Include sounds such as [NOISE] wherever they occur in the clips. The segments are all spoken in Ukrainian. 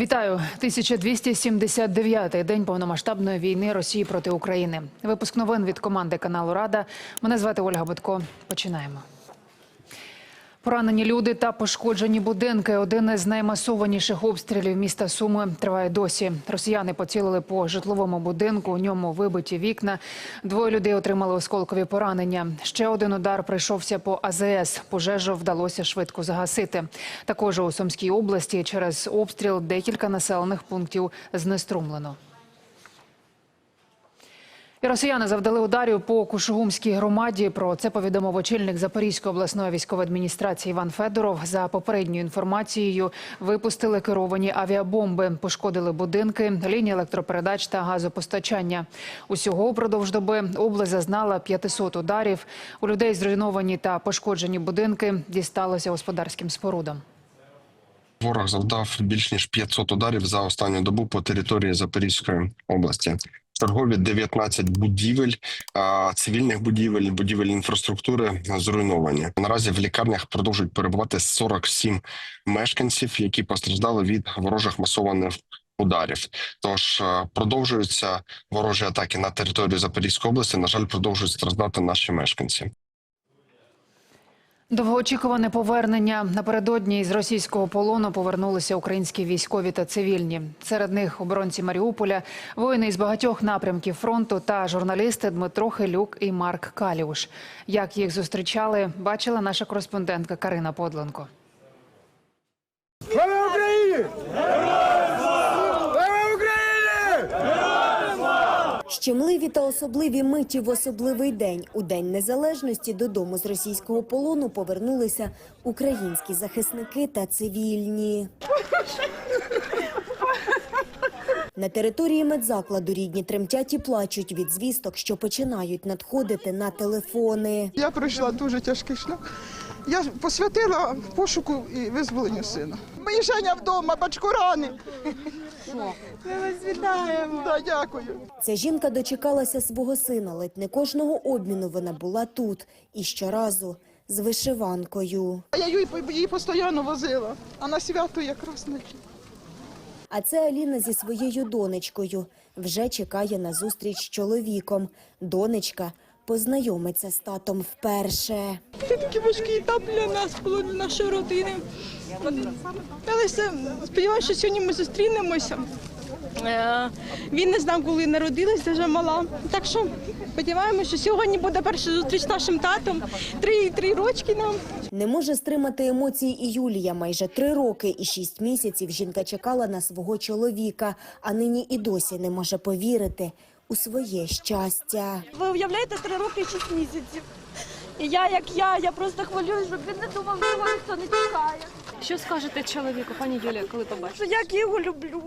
Вітаю 1279-й день повномасштабної війни Росії проти України. Випуск новин від команди каналу Рада. Мене звати Ольга Бутко. Починаємо. Поранені люди та пошкоджені будинки. Один із наймасованіших обстрілів міста Суми триває досі. Росіяни поцілили по житловому будинку. У ньому вибиті вікна. Двоє людей отримали осколкові поранення. Ще один удар прийшовся по АЗС. Пожежу вдалося швидко загасити. Також у Сумській області через обстріл декілька населених пунктів знеструмлено. І росіяни завдали ударів по Кушугумській громаді. Про це повідомив очільник Запорізької обласної військової адміністрації Іван Федоров. За попередньою інформацією, випустили керовані авіабомби, пошкодили будинки, лінії електропередач та газопостачання. Усього упродовж доби область зазнала 500 ударів. У людей зруйновані та пошкоджені будинки дісталося господарським спорудам. Ворог завдав більш ніж 500 ударів за останню добу по території Запорізької області. Чергові 19 будівель, цивільних будівель, будівель інфраструктури зруйновані. Наразі в лікарнях продовжують перебувати 47 мешканців, які постраждали від ворожих масованих ударів. Тож продовжуються ворожі атаки на територію Запорізької області. На жаль, продовжують страждати наші мешканці. Довгоочікуване повернення напередодні з російського полону повернулися українські військові та цивільні. Серед них оборонці Маріуполя, воїни із багатьох напрямків фронту та журналісти Дмитро Хилюк і Марк Каліуш. Як їх зустрічали, бачила наша кореспондентка Карина Подленко. Слава Україні! Слава Україні! Щемливі та особливі миті в особливий день. У День Незалежності додому з російського полону повернулися українські захисники та цивільні. На території медзакладу рідні тремтять і плачуть від звісток, що починають надходити на телефони. Я пройшла дуже тяжкий шлях. Я посвятила пошуку і визволенню сина. Мої Женя вдома, бачку рани. Ми вас вітаємо. Да, дякую. Ця жінка дочекалася свого сина. Ледь не кожного обміну вона була тут і щоразу з вишиванкою. А я її, її постійно возила, а на свято якраз не. А це Аліна зі своєю донечкою. Вже чекає на зустріч з чоловіком. Донечка познайомиться з татом вперше. Це такий важкий етап для нас було для нашої родини. Але все, сподіваюся, що сьогодні ми зустрінемося. Е, Він не знав, коли народилась, дуже мала. Так що сподіваємося, що сьогодні буде перша зустріч з нашим татом. Три, три рочки нам. Не може стримати емоції і Юлія. Майже три роки і шість місяців жінка чекала на свого чоловіка, а нині і досі не може повірити у своє щастя. Ви уявляєте, три роки і шість місяців. І я, як я, я просто хвилююсь, щоб він не думав, що його ніхто не чекає. Що скажете чоловіку, пані Юлія, коли побачите? що як я його люблю.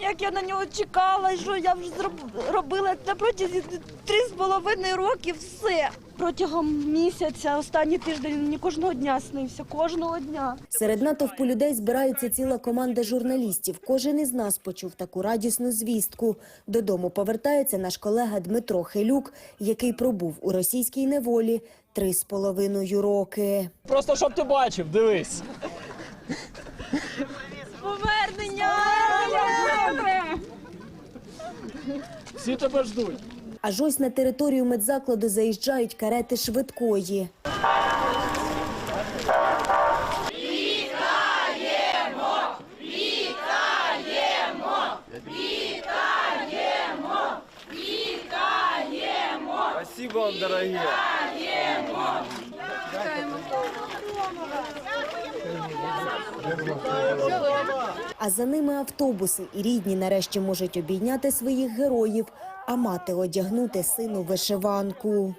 Як я на нього чекала, що я вже зробила робила на протязі три з половиною років все. Протягом місяця, останній тиждень мені кожного дня снився, кожного дня. Серед натовпу людей збирається ціла команда журналістів. Кожен із нас почув таку радісну звістку. Додому повертається наш колега Дмитро Хилюк, який пробув у російській неволі три з половиною роки. Просто щоб ти бачив, дивись. Повернення! Всі тебе ждуть. Аж ось на територію медзакладу заїжджають карети швидкої. Вітаємо! Вітаємо! Вітаємо! Вітаємо! Спасибо вам, дорогі. А за ними автобуси, і рідні нарешті можуть обійняти своїх героїв, а мати одягнути сину вишиванку.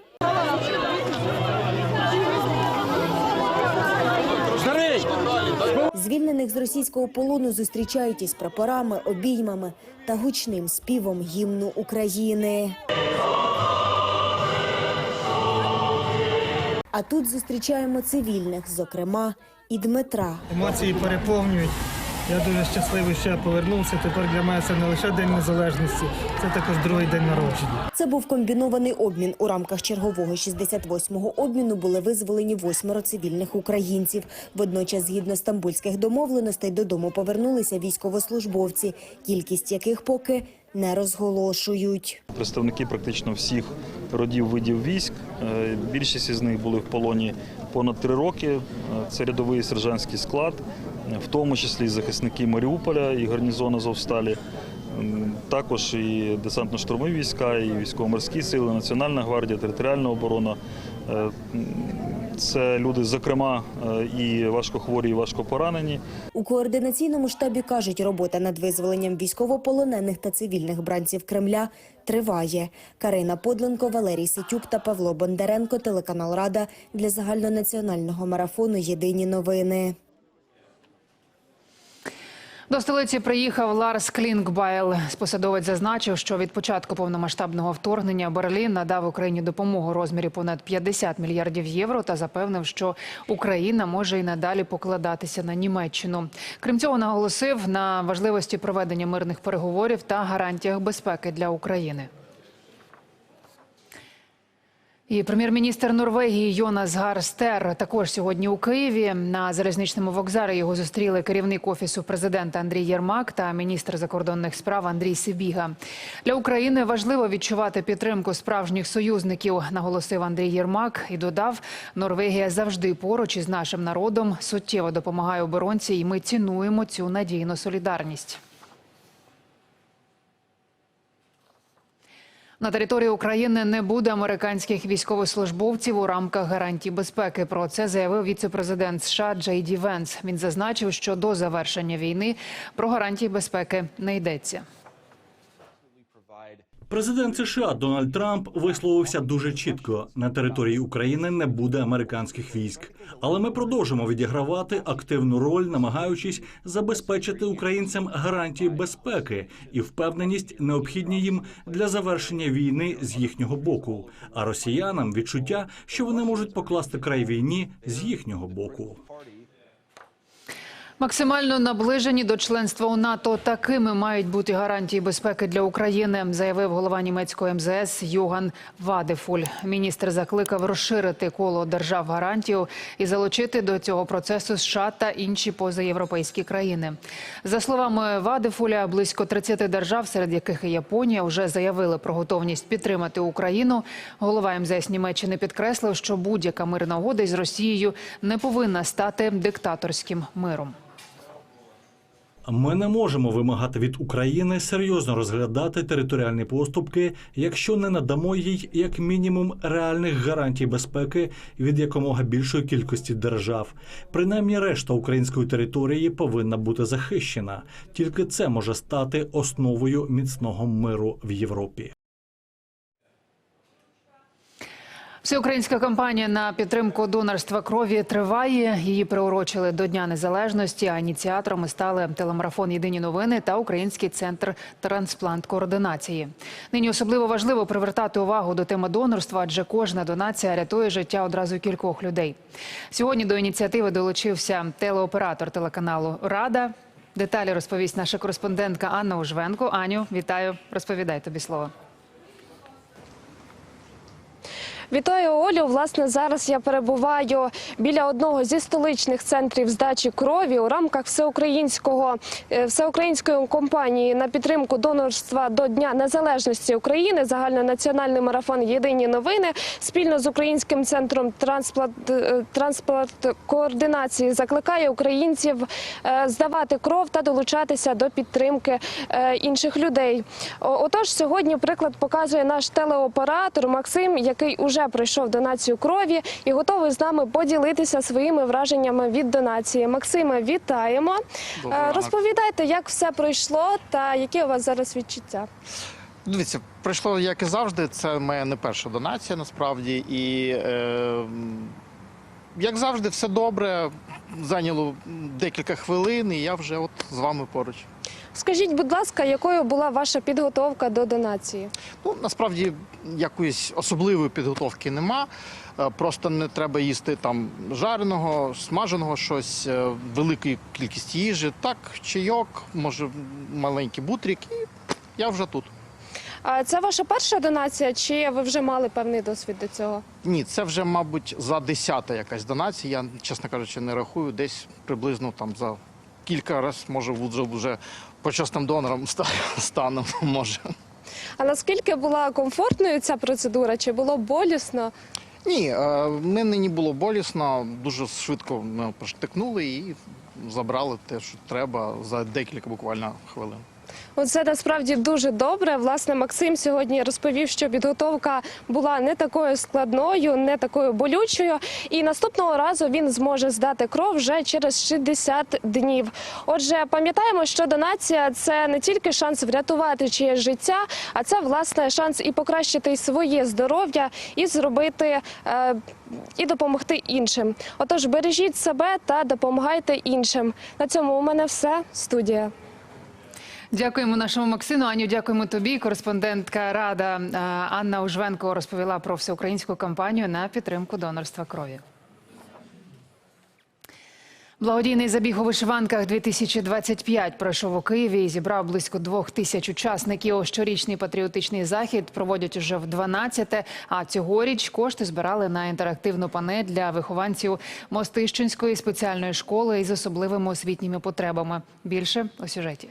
Звільнених з російського полону зустрічають із прапорами, обіймами та гучним співом гімну України. А тут зустрічаємо цивільних, зокрема і Дмитра. Емоції переповнюють. Я дуже щасливий, що я повернувся. Тепер для мене це не лише День Незалежності, це також другий день народження. Це був комбінований обмін. У рамках чергового 68-го обміну були визволені восьмеро цивільних українців. Водночас, згідно стамбульських домовленостей, додому повернулися військовослужбовці, кількість яких поки не розголошують. Представники практично всіх родів видів військ. Е, Більшість із них були в полоні понад три роки. Е, Це рядовий сержантський склад, е, в тому числі захисники Маріуполя і гарнізону Азовсталі. Також і десантно-штурмові війська, і військово-морські сили, Національна гвардія, територіальна оборона. Це люди, зокрема, е, і важкохворі, і важкопоранені. У координаційному штабі кажуть, робота над визволенням військовополонених та цивільних бранців Кремля триває. Карина Подленко, Валерій Ситюк та Павло Бондаренко, телеканал Рада для загальнонаціонального марафону Єдині новини. До столиці приїхав Ларс Клінгбайл. Посадовець зазначив, що від початку повномасштабного вторгнення Берлін надав Україні допомогу розмірі понад 50 мільярдів євро та запевнив, що Україна може і надалі покладатися на Німеччину. Крім цього, наголосив на важливості проведення мирних переговорів та гарантіях безпеки для України. І прем'єр-міністр Норвегії Йонас Гар Стер також сьогодні у Києві. На залізничному вокзалі його зустріли керівник офісу президента Андрій Єрмак та міністр закордонних справ Андрій Сибіга. Для України важливо відчувати підтримку справжніх союзників, наголосив Андрій Єрмак і додав: Норвегія завжди поруч із нашим народом суттєво допомагає оборонці, і ми цінуємо цю надійну солідарність. На території України не буде американських військовослужбовців у рамках гарантій безпеки. Про це заявив віце-президент США Джей Ді Венс. Він зазначив, що до завершення війни про гарантії безпеки не йдеться. Президент США Дональд Трамп висловився дуже чітко: на території України не буде американських військ, але ми продовжимо відігравати активну роль, намагаючись забезпечити українцям гарантії безпеки і впевненість, необхідні їм для завершення війни з їхнього боку, а росіянам відчуття, що вони можуть покласти край війні з їхнього боку. Максимально наближені до членства у НАТО такими мають бути гарантії безпеки для України, заявив голова німецького МЗС Йоган Вадефуль. Міністр закликав розширити коло держав гарантію і залучити до цього процесу США та інші позаєвропейські країни. За словами Вадефуля, близько 30 держав, серед яких і Японія, вже заявили про готовність підтримати Україну. Голова МЗС Німеччини підкреслив, що будь-яка мирна угода із Росією не повинна стати диктаторським миром. Ми не можемо вимагати від України серйозно розглядати територіальні поступки, якщо не надамо їй як мінімум реальних гарантій безпеки від якомога більшої кількості держав. Принаймні, решта української території повинна бути захищена. Тільки це може стати основою міцного миру в Європі. Всеукраїнська кампанія на підтримку донорства крові триває. Її приурочили до Дня Незалежності. А ініціаторами стали телемарафон Єдині новини та Український центр трансплант координації. Нині особливо важливо привертати увагу до теми донорства, адже кожна донація рятує життя одразу кількох людей. Сьогодні до ініціативи долучився телеоператор телеканалу Рада. Деталі розповість наша кореспондентка Анна Ужвенко. Аню, вітаю. Розповідай тобі слово. Вітаю Олю. Власне, зараз я перебуваю біля одного зі столичних центрів здачі крові у рамках всеукраїнського е, всеукраїнської кампанії на підтримку донорства до Дня Незалежності України. Загальнонаціональний марафон Єдині новини спільно з українським центром трансплант е, закликає українців е, здавати кров та долучатися до підтримки інших людей. Отож, сьогодні приклад показує наш телеоператор Максим, який уже пройшов донацію крові і готовий з нами поділитися своїми враженнями від донації. Максиме, вітаємо. Е, Розповідайте, як все пройшло та які у вас зараз відчуття. Дивіться, пройшло як і завжди. Це моя не перша донація насправді. І е, як завжди, все добре. Зайняло декілька хвилин, і я вже от з вами поруч. Скажіть, будь ласка, якою була ваша підготовка до донації? Ну, насправді якоїсь особливої підготовки нема. Е, Просто не треба їсти там жареного, смаженого щось, е, велику кількість їжі. Так, чайок, може маленький бутрік, і я вже тут. А це ваша перша донація, чи ви вже мали певний досвід до цього? Ні, це вже, мабуть, за десята якась донація. Я, чесно кажучи, не рахую. Десь приблизно там за кілька разів, може, вже, вже почесним донором [LAUGHS] стану, може. А наскільки була комфортною ця процедура? Чи було болісно? Ні, мені не було болісно, дуже швидко ми проштикнули і забрали те, що треба за декілька буквально хвилин. Оце насправді дуже добре. Власне, Максим сьогодні розповів, що підготовка була не такою складною, не такою болючою. І наступного разу він зможе здати кров вже через 60 днів. Отже, пам'ятаємо, що донація це не тільки шанс врятувати чиєсь життя, а це власне шанс і покращити своє здоров'я, і зробити. Е, і допомогти іншим. Отож, бережіть себе та допомагайте іншим. На цьому у мене все. Студія. Дякуємо нашому Максину. Аню, дякуємо тобі. Кореспондентка Рада е, Анна Ужвенко розповіла про всеукраїнську кампанію на підтримку донорства крові. Благодійний забіг у вишиванках 2025 пройшов у Києві і зібрав близько двох тисяч учасників. Щорічний патріотичний захід проводять уже в 12-те, А цьогоріч кошти збирали на інтерактивну панель для вихованців Мостищинської спеціальної школи із особливими освітніми потребами. Більше у сюжеті.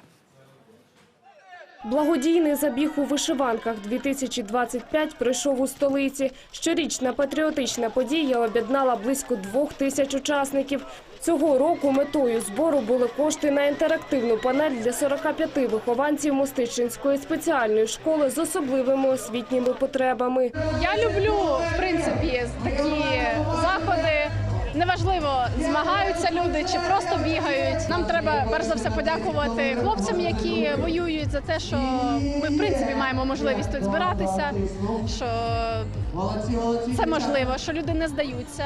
Благодійний забіг у вишиванках 2025 пройшов у столиці. Щорічна патріотична подія об'єднала близько двох тисяч учасників. Цього року метою збору були кошти на інтерактивну панель для 45 вихованців Мостичинської спеціальної школи з особливими освітніми потребами. Я люблю в принципі такі заходи. Неважливо, змагаються люди чи просто бігають. Нам треба перш за все подякувати хлопцям, які воюють за те, що ми в принципі маємо можливість тут збиратися. Що це можливо, що люди не здаються.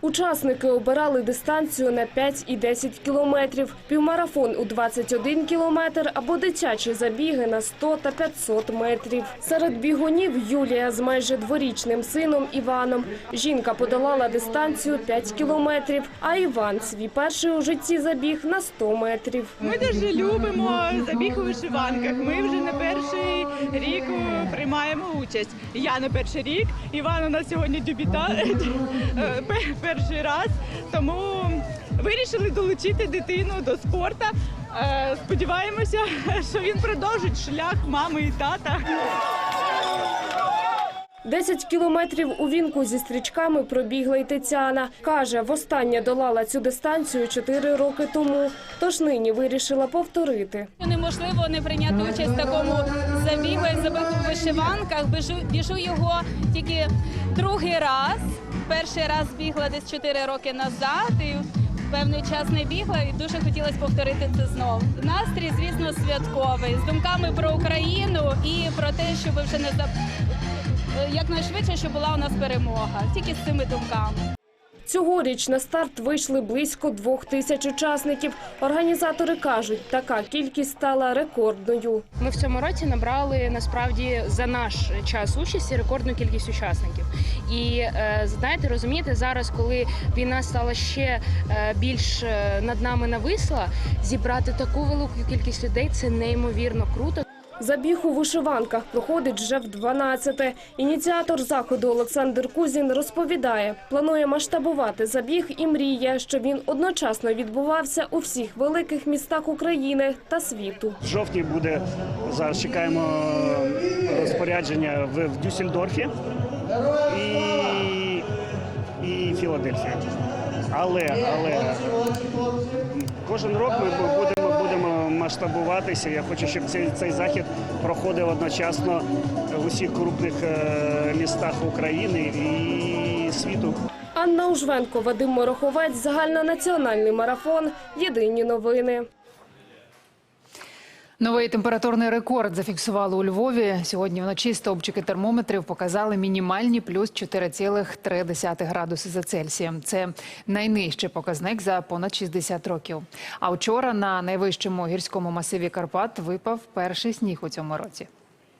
Учасники обирали дистанцію на 5 і 10 кілометрів, півмарафон у 21 кілометр або дитячі забіги на 100 та 500 метрів. Серед бігунів Юлія з майже дворічним сином Іваном. Жінка подолала дистанцію 5 кілометрів, а Іван свій перший у житті забіг на 100 метрів. Ми дуже любимо забіг у вишиванках. Ми вже не перший рік е, приймаємо участь. Я не перший рік. Іван у нас сьогодні дебюта [LAUGHS] е, перший раз. Тому вирішили долучити дитину до спорту. Е, Сподіваємося, [LAUGHS] що він продовжить шлях мами і тата. 10 кілометрів у вінку зі стрічками пробігла й Тетяна. Каже, востаннє долала цю дистанцію 4 роки тому, тож нині вирішила повторити. Неможливо не прийняти участь в такому забігу, як забіг у вишиванках. Біжу, біжу його тільки другий раз. Перший раз бігла десь 4 роки назад. І Певний час не бігла і дуже хотілося повторити це знову. Настрій, звісно, святковий з думками про Україну і про те, щоб вже не за якнайшвидше, щоб була у нас перемога. Тільки з цими думками. Цьогоріч на старт вийшли близько двох тисяч учасників. Організатори кажуть, така кількість стала рекордною. Ми в цьому році набрали насправді за наш час участі рекордну кількість учасників. І е, знаєте, розумієте, зараз, коли війна стала ще е, більш е, над нами нависла, зібрати таку велику кількість людей це неймовірно круто. Забіг у вишиванках проходить вже в 12-те. Ініціатор заходу Олександр Кузін розповідає, планує масштабувати забіг і мріє, щоб він одночасно відбувався у всіх великих містах України та світу. В жовтні буде зараз чекаємо розпорядження в, Дюссельдорфі і, і Філадельфії. Але, але кожен рок ми будемо масштабуватися. Я хочу, щоб цей, цей захід проходив одночасно в усіх крупних е, містах України і світу. Анна Ужвенко, Вадим Мороховець, загальнонаціональний марафон. Єдині новини. Новий температурний рекорд зафіксували у Львові. Сьогодні вночі стовпчики термометрів показали мінімальні плюс 4,3 градуси за Цельсієм. Це найнижчий показник за понад 60 років. А вчора на найвищому гірському масиві Карпат випав перший сніг у цьому році.